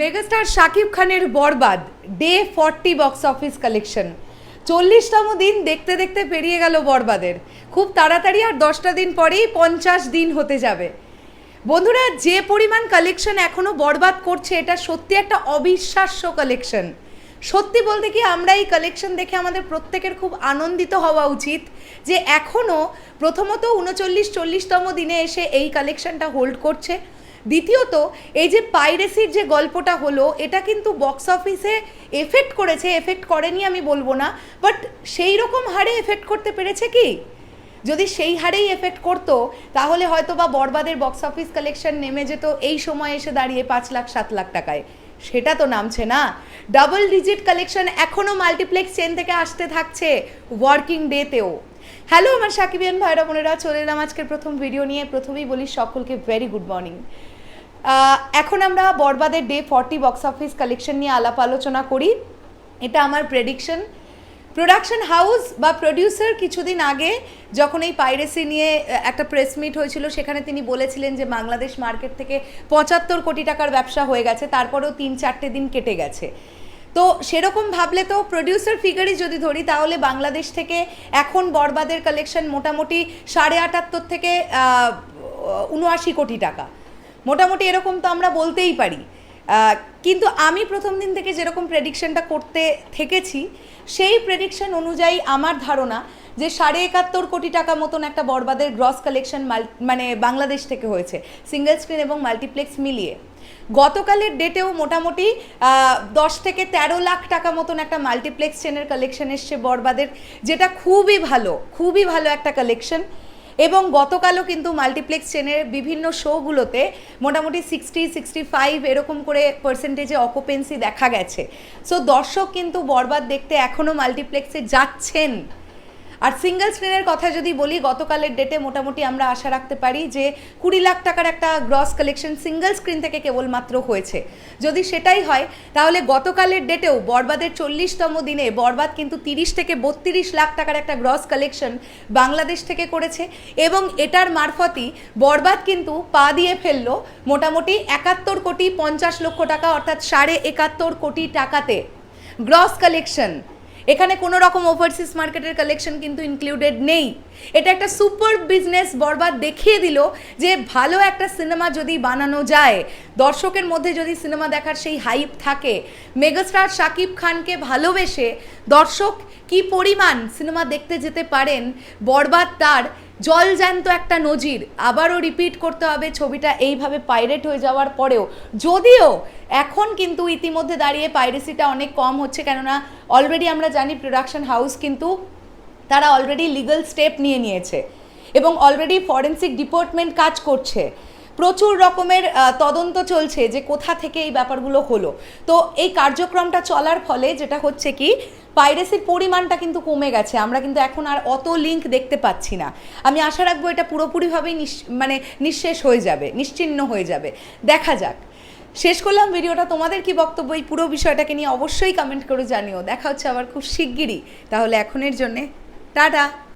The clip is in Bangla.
মেগাস্টার শাকিব খানের Borbaad day forty box office collection চল্লিশতম দিন দেখতে দেখতে পেরিয়ে গেল বরবাদের। খুব তাড়াতাড়ি আর দশটা দিন পরেই পঞ্চাশ দিন হতে যাবে। বন্ধুরা, যে পরিমাণ কালেকশন এখনও বরবাদ করছে, এটা সত্যি একটা অবিশ্বাস্য কালেকশন সত্যি বলতে কি, আমরা এই কালেকশন দেখে আমাদের প্রত্যেকের খুব আনন্দিত হওয়া উচিত যে এখনও প্রথমত উনচল্লিশ চল্লিশতম দিনে এসে এই কালেকশনটা হোল্ড করছে। দ্বিতীয়ত, এই যে পাইরেসির যে গল্পটা হলো, এটা কিন্তু বক্স অফিসে এফেক্ট করেছে এফেক্ট করেনি আমি বলব না বাট সেই রকম হারে এফেক্ট করতে পেরেছে কি? যদি সেই হারেই এফেক্ট করতো, তাহলে হয়তো বা বরবাদের বক্স অফিস কালেকশন নেমে যেত, এই সময় এসে দাঁড়িয়ে পাঁচ লাখ, সাত লাখ টাকায়। সেটা তো নামছে না। ডাবল ডিজিট কালেকশন এখনও মাল্টিপ্লেক্স চেন থেকে আসতে থাকছে ওয়ার্কিং ডেতেও হ্যালো আমার সাকিবিয়ান ভাইরা বোনেরা, চলে এলাম আজকের প্রথম ভিডিও নিয়ে। প্রথমেই বলি, সকলকে ভেরি গুড মর্নিং এখন আমরা বরবাদের day forty box office collection নিয়ে আলাপ আলোচনা করি। এটা আমার প্রেডিকশন প্রোডাকশন হাউস বা প্রডিউসার কিছুদিন আগে যখন এই পাইরেসি নিয়ে একটা প্রেস মিট হয়েছিল, সেখানে তিনি বলেছিলেন যে বাংলাদেশ মার্কেট থেকে পঁচাত্তর কোটি টাকার ব্যবসা হয়ে গেছে, তারপরেও তিন চারটে দিন কেটে গেছে। তো সেরকম ভাবলে তো প্রডিউসার ফিগারই যদি ধরি, তাহলে বাংলাদেশ থেকে এখন বরবাদের কালেকশন মোটামুটি সাড়ে আটাত্তর থেকে উনআশি কোটি টাকা। মোটামুটি এরকম তো আমরা বলতেই পারি। কিন্তু আমি প্রথম দিন থেকে যেরকম প্রেডিকশনটা করতে থেকেছি, সেই প্রেডিকশন অনুযায়ী আমার ধারণা যে সাড়ে একাত্তর কোটি টাকা মতন একটা বরবাদের গ্রস কালেকশন মানে বাংলাদেশ থেকে হয়েছে সিঙ্গেল স্ক্রিন এবং মাল্টিপ্লেক্স মিলিয়ে। গতকালের ডেটেও মোটামুটি দশ থেকে তেরো লাখ টাকা মতন একটা মাল্টিপ্লেক্স চেনের কালেকশন এসছে বরবাদের, যেটা খুবই ভালো খুবই ভালো একটা কালেকশন এবং গতকালও কিন্তু মাল্টিপ্লেক্স চেনের বিভিন্ন শোগুলোতে মোটামুটি সিক্সটি সিক্সটি ফাইভ এরকম করে পার্সেন্টেজে অকুপেন্সি দেখা গেছে। সো দর্শক কিন্তু বরবাদ দেখতে এখনও মাল্টিপ্লেক্সে যাচ্ছেন। আর সিঙ্গেল স্ক্রিনের কথা যদি বলি, গতকালের ডেটে মোটামুটি আমরা আশা রাখতে পারি যে কুড়ি লাখ টাকার একটা গ্রস কালেকশন সিঙ্গেল স্ক্রিন থেকে কেবলমাত্র হয়েছে। যদি সেটাই হয়, তাহলে গতকালের ডেটেও বরবাদের চল্লিশতম দিনে বরবাদ কিন্তু তিরিশ থেকে বত্রিশ লাখ টাকার একটা গ্রস কালেকশন বাংলাদেশ থেকে করেছে এবং এটার মারফতই বরবাদ কিন্তু পা দিয়ে ফেলল মোটামুটি একাত্তর কোটি পঞ্চাশ লক্ষ টাকা অর্থাৎ সাড়ে একাত্তর কোটি টাকাতে। গ্রস কালেকশন এখানে কোনো রকম ওভারসিজ মার্কেটের কালেকশন কিন্তু ইনক্লুডেড নেই। এটা একটা সুপার বিজনেস বরবাদ দেখিয়ে দিল যে ভালো একটা সিনেমা যদি বানানো যায়, দর্শকের মধ্যে যদি সিনেমা দেখার সেই হাইপ থাকে মেগাস্টার শাকিব খানকে ভালোবেসে দর্শক কি পরিমাণ সিনেমা দেখতে যেতে পারেন, বরবাদ তার জলজ্যান্ত একটা নজির। আবারও রিপিট করতে হবে, ছবিটা এইভাবে পাইরেট হয়ে যাওয়ার পরেও। যদিও এখন কিন্তু ইতিমধ্যে দাঁড়িয়ে পাইরেসিটা অনেক কম হচ্ছে, কেননা অলরেডি আমরা জানি প্রোডাকশন হাউস কিন্তু তারা অলরেডি লিগাল স্টেপ নিয়ে নিয়েছে এবং অলরেডি ফরেন্সিক ডিপার্টমেন্ট কাজ করছে। প্রচুর রকমের তদন্ত চলছে যে কোথা থেকে এই ব্যাপারগুলো হলো। তো এই কার্যক্রমটা চলার ফলে যেটা হচ্ছে কি পাইরেসির পরিমাণটা কিন্তু কমে গেছে, আমরা কিন্তু এখন আর অত লিঙ্ক দেখতে পাচ্ছি না। আমি আশা রাখব এটা পুরোপুরিভাবেই মানে নিঃশেষ হয়ে যাবে, নিশ্চিন্ন হয়ে যাবে। দেখা যাক। শেষ করলাম ভিডিওটা, তোমাদের কি বক্তব্য? এই পুরো বিষয়টাকে নিয়ে অবশ্যই কমেন্ট করে জানিও। দেখা হচ্ছে আবার খুব শিগগিরই। তাহলে এখনের জন্যে, টাটা!